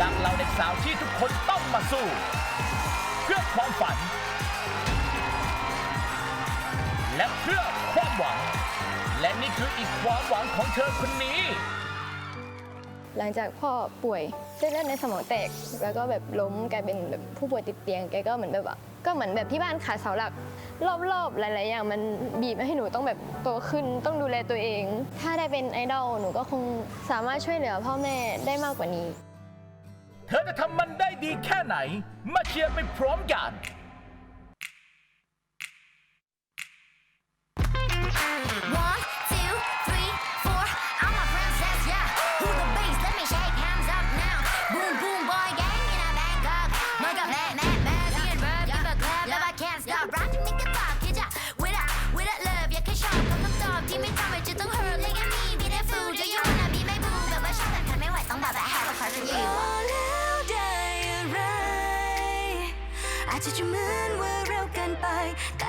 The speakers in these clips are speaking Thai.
จากเหล่าเด็กสาวที่ทุกคนต้องมาสู้ เพื่อความฝัน และเพื่อความหวัง และนี่คืออีกความหวังของเธอคนนี้ หลังจากพ่อป่วยเส้นเลือดในสมองแตก แล้วก็แบบล้มกลายเป็นแบบผู้ป่วยติดเตียงแกก็เหมือนแบบว่าก็เหมือนแบบที่บ้านขาดเสาหลัก รอบๆ หลาย ๆ อย่างมันบีบให้หนูต้องแบบโตขึ้นต้องดูแลตัวเอง ถ้าได้เป็นไอดอลหนูก็คงสามารถช่วยเหลือพ่อแม่ได้มากกว่านี้ เธอจะทำมันได้ดีแค่ไหน มาเชียร์ไปพร้อมกัน ว้า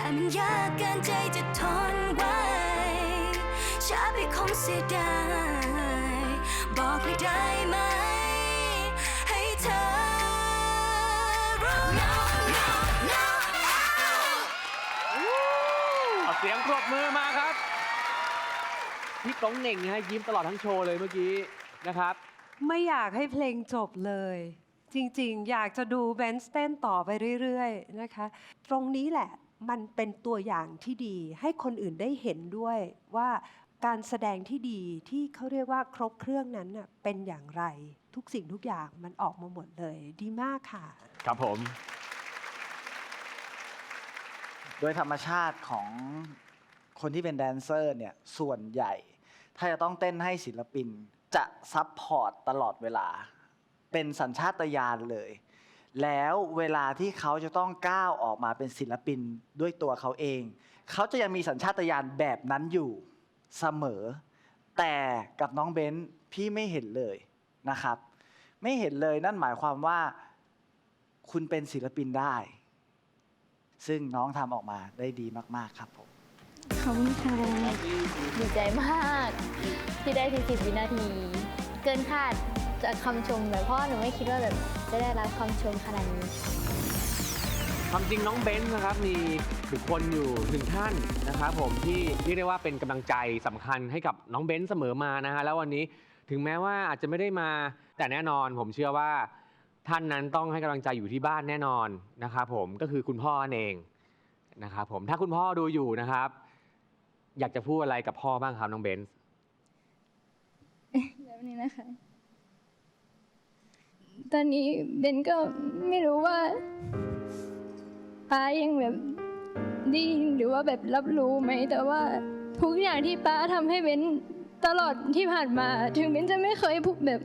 มันยากเกินใจจะทนไว้ช้าไปคงเสียดายบอกเลยได้ไหม ให้เธอรู้ no no no เอาเสียงปรบมือมาครับ พี่ก้องเหน่งฮะยิ้มตลอดทั้งโชว์เลยเมื่อกี้นะครับ ไม่อยากให้เพลงจบเลย จริงๆ อยากจะดูแบนสเต้นต่อไปเรื่อย ๆ นะคะ ตรงนี้แหละ มันเป็นตัวอย่างที่ดี ให้คนอื่นได้เห็นด้วยว่าการแสดงที่ดีที่เขาเรียกว่าครบเครื่องนั้นน่ะเป็นอย่างไร ทุกสิ่งทุกอย่างมันออกมาหมดเลย ดีมากค่ะ ครับผม โดยธรรมชาติของคนที่เป็นแดนเซอร์เนี่ยส่วนใหญ่ ถ้าจะต้องเต้นให้ศิลปินจะซับพอร์ตตลอดเวลา เป็นสัญชาตญาณเลย แล้วเวลาที่เขาจะต้องก้าวออกมาเป็นศิลปินด้วยตัวเขาเอง เขาจะยังมีสัญชาตญาณแบบนั้นอยู่เสมอ แต่กับน้องเบนซ์พี่ไม่เห็นเลยนะครับ ไม่เห็นเลยนั่นหมายความว่า คุณเป็นศิลปินได้ ซึ่งน้องทำออกมาได้ดีมาก ๆ ครับผม ขอบคุณค่ะดีใจมาก ที่ได้ 40 วินาที เกินคาดจากคำชมแบบเพราะว่าหนูไม่คิดว่าแบบจะได้รับคำชมขนาดนี้ ความจริงน้องเบนซ์นะครับมีบุคคลอยู่หนึ่งท่านนะครับผมที่เรียกได้ว่าเป็นกำลังใจสำคัญให้กับน้องเบนซ์เสมอมานะฮะแล้ววันนี้ถึงแม้ว่าอาจจะไม่ได้มาแต่แน่นอนผมเชื่อว่า ท่านนั้นต้องให้กำลังใจอยู่ที่บ้านแน่นอนนะครับผมก็คือคุณพ่อนั่นเองนะครับผมถ้าคุณพ่อดูอยู่นะครับ อยากจะพูดอะไรกับพ่อบ้างครับน้องเบนซ์แบบนี้นะคะ ตอนนี้เบนก็ไม่รู้ว่าป้ายังแบบได้ยินหรือว่าแบบรับรู้ไหม แต่ว่าทุกอย่างที่ป้าทำให้เบนตลอดที่ผ่านมา ถึงเบนจะไม่เคยพูดแบบ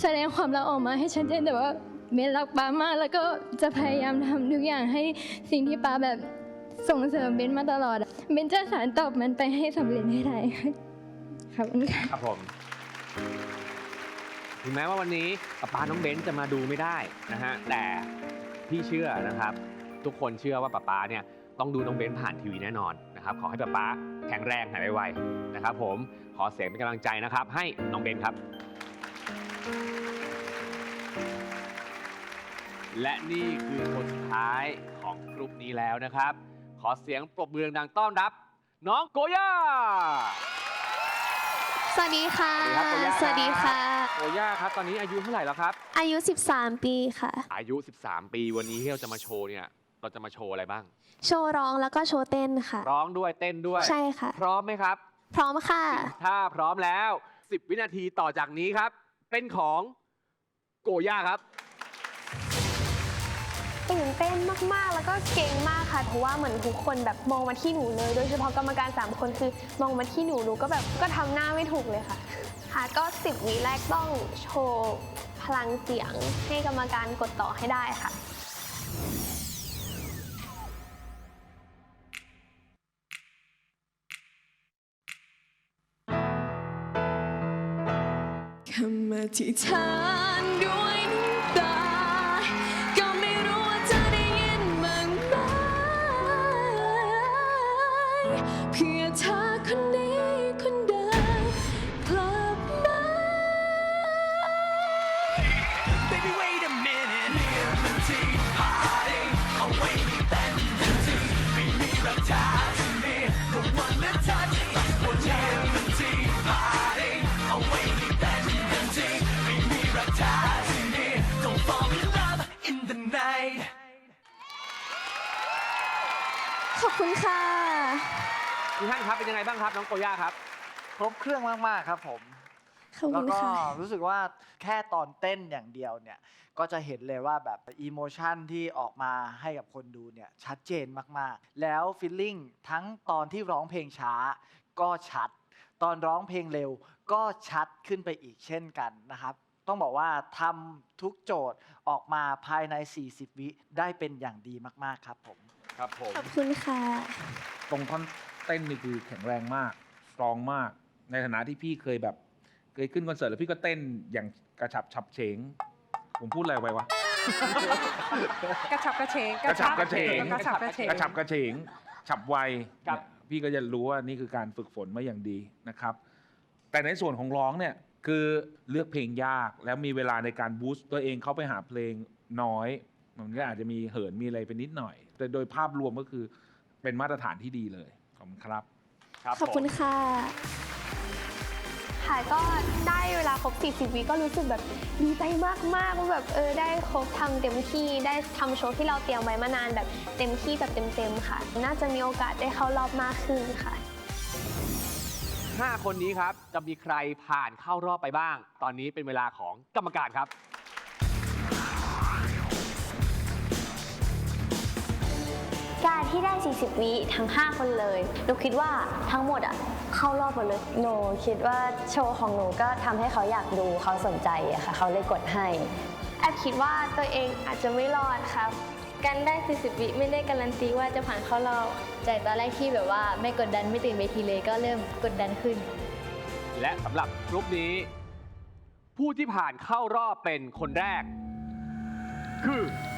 แสดงความรักออกมาให้ชัดเจนแต่ว่าเบนรักป้ามาก แล้วก็จะพยายามทำทุกอย่างให้สิ่งที่ป้าแบบ ส่งเสริมเบนมาตลอดเบนจะสานตอบมันไปให้สำเร็จให้ได้ค่ะขอบคุณค่ะครับผม ถึงแม้ว่าวันนี้ป๊าปาน้องเบนซ์จะมาดูไม่ได้นะฮะแต่พี่เชื่อนะครับ ทุกคนเชื่อว่าป๊าปาเนี่ยต้องดูน้องเบนซ์ผ่านทีวีแน่นอนนะครับ ขอให้ป๊าปาแข็งแรงหายไวๆนะครับ ผมขอเสียงเป็นกำลังใจนะครับ ให้น้องเบนซ์ครับ และนี่คือคนสุดท้ายของกลุ่มนี้แล้วนะครับ ขอเสียงปรบมือดังๆต้อนรับ น้องโกย่า สวัสดีค่ะสวัสดีครับสวัสดีค่ะโกย่าครับตอนนี้อายุเท่าไหร่แล้วครับ อายุ 13 ปีค่ะ อายุ 13 ปีวันนี้ที่เราจะมาโชว์เนี่ยเราจะมาโชว์อะไรบ้าง โชว์ร้องแล้วก็โชว์เต้นค่ะ ร้องด้วยเต้นด้วย ใช่ค่ะ พร้อมไหมครับ พร้อมค่ะ ถ้าพร้อมแล้ว 10 วินาทีต่อจากนี้ครับ เป็นของโกย่าครับ ตื่นเต้นมากๆ แล้วก็เก่งมากค่ะ เพราะว่าเหมือนทุกคนแบบมองมาที่หนูเลย โดยเฉพาะกรรมการ3คนคือมองมาที่หนูหนูก็แบบก็ทำหน้าไม่ถูกเลยค่ะ ค่ะก็ 10วิแรกต้องโชว์พลังเสียงให้กรรมการกดต่อให้ได้ค่ะ คำอธิษฐานด้วย เพียงเธอคนนี้คนเดิมกลับมา Baby, wait a minute. Immunity, hiding away tendency. We need a tie to me, the one that touches us. Immunity, hiding away tendency. We need a tie to me. Don't fall in love in the night. ขอบคุณค่ะ ทุกท่านครับเป็นยังไงบ้างครับน้องโกย่าครับ ครบเครื่องมากๆครับผม ขอบแล้คุวณก็ค่ะ รู้สึกว่าแค่ตอนเต้นอย่างเดียวเนี่ย ก็จะเห็นเลยว่าแบบอีโมชันที่ออกมาให้กับคนดูเนี่ย ชัดเจนมากๆ แล้วฟีลลิ่งทั้งตอนที่ร้องเพลงช้า ก็ชัด ตอนร้องเพลงเร็ว ก็ชัดขึ้นไปอีกเช่นกันนะครับ ต้องบอกว่าทำทุกโจทย์ออกมาภายใน 40 วิได้เป็นอย่างดีมากๆครับผม ครับผม ขอบคุณค่ะ ตรงท่อน เต้นนี่คือแข็งแรงมากสตรองมาก ในฐานะที่พี่เคยแบบ เคยขึ้นคอนเสิร์ตแล้วพี่ก็เต้นอย่างกระฉับฉับเฉง ผมพูดอะไรไปวะ กระฉับกระเฉงกระฉับกระเฉง กระฉับกระเฉงกระฉับกระเฉง ฉับไวครับ เนี่ยพี่ก็จะรู้ว่านี่คือการฝึกฝนมาอย่างดีนะครับ แต่ในส่วนของร้องเนี่ยคือเลือกเพลงยากแล้วมีเวลาในการบูสต์ตัวเองเข้าไปหาเพลงน้อย มันก็อาจจะมีเหินมีอะไรไปนิดหน่อย แต่โดยภาพรวมก็คือเป็นมาตรฐานที่ดีเลย ขอบคุณครับครับขอบคุณผมค่ะ ค่ะก็ได้เวลาครบ 40 วิก็รู้สึกแบบดีใจมากๆว่าแบบเออได้ครบทำเต็มที่ได้ทำโชว์ที่เราเตรียมไว้มานานแบบเต็มที่แบบเต็มๆค่ะ น่าจะมีโอกาสได้เข้ารอบมากขึ้นค่ะ ห้าคนนี้ครับจะมีใครผ่านเข้ารอบไปบ้าง ตอนนี้เป็นเวลาของกรรมการครับ การที่ได้ 40 วิทั้ง 5 คนเลยหนูคิดว่าทั้งหมดอะเข้ารอบหมดเลย หนูคิดว่าโชว์ของหนูก็ทำให้เขาอยากดูเขาสนใจอะค่ะ เขาเลยกดให้ แอบคิดว่าตัวเองอาจจะไม่รอดครับ การได้ 40 วิไม่ได้การันตีว่าจะผ่านเข้ารอบจากตอนแรกที่แบบว่าไม่กดดันไม่ตื่นเวทีเลยก็เริ่มกดดันขึ้น และสำหรับกรุ๊ปนี้ ผู้ที่ผ่านเข้ารอบเป็นคนแรก คือขอ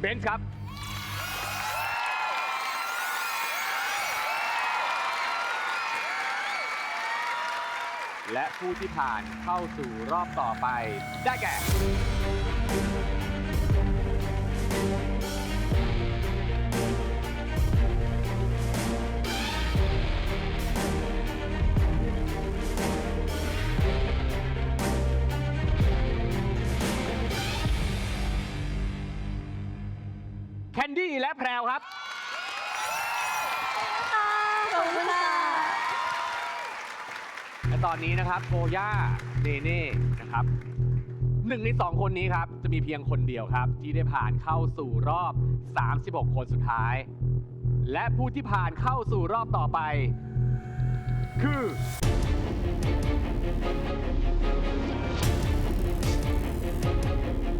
เบนซ์ครับ และผู้ที่ผ่านเข้าสู่รอบต่อไปได้แก่ และแพรวครับ ขอบคุณค่ะ และตอนนี้นะครับโกย่าเนเน่นะครับหนึ่งในสองคนนี้ครับ จะมีเพียงคนเดียวครับ ที่ได้ผ่านเข้าสู่รอบ 36 คนสุดท้าย และผู้ที่ผ่านเข้าสู่รอบต่อไป คือโ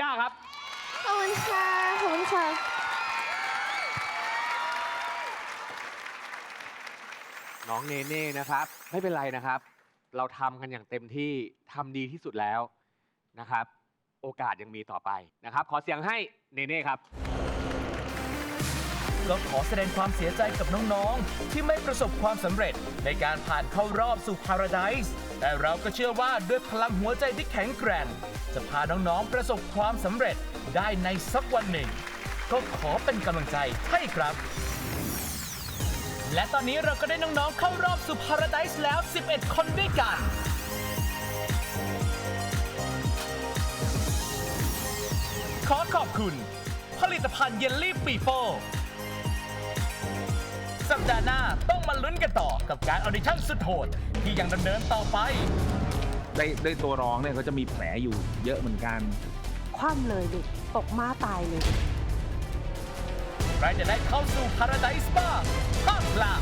ย่าครับ ขอบคุณค่ะขอบคุณค่ะน้องเนเน่นะครับ ไม่เป็นไรนะครับ เราทำกันอย่างเต็มที่ทำดีที่สุดแล้วนะครับ โอกาสยังมีต่อไปนะครับ ขอเสียงให้เนเน่ครับ ก็ขอแสดงความเสียใจกับน้อง ๆ ที่ไม่ประสบความสำเร็จในการผ่านเข้ารอบสู่ Paradise แต่เราก็เชื่อว่าด้วยพลังหัวใจที่แข็งแกร่งจะพาน้องๆประสบความสำเร็จได้ในสักวันหนึ่ง ก็ขอเป็นกำลังใจให้ครับ และตอนนี้เราก็ได้น้องๆเข้ารอบสู่ Paradise แล้ว 11 คนด้วยกัน ขอขอบคุณ ผลิตภัณฑ์เยลลี่ปีโป้ สัปดาห์หน้าต้องมาลุ้นกันต่อกับการออดิชั่นสุดโหดที่ยังดำเนินต่อไป ได้ได้ตัวร้องเนี่ยเขาจะมีแผลอยู่เยอะเหมือนกัน คว่ำเลยลูกตกม้าตายเลย ใครจะได้เข้าสู่ Paradise บ้างห้ามพลาด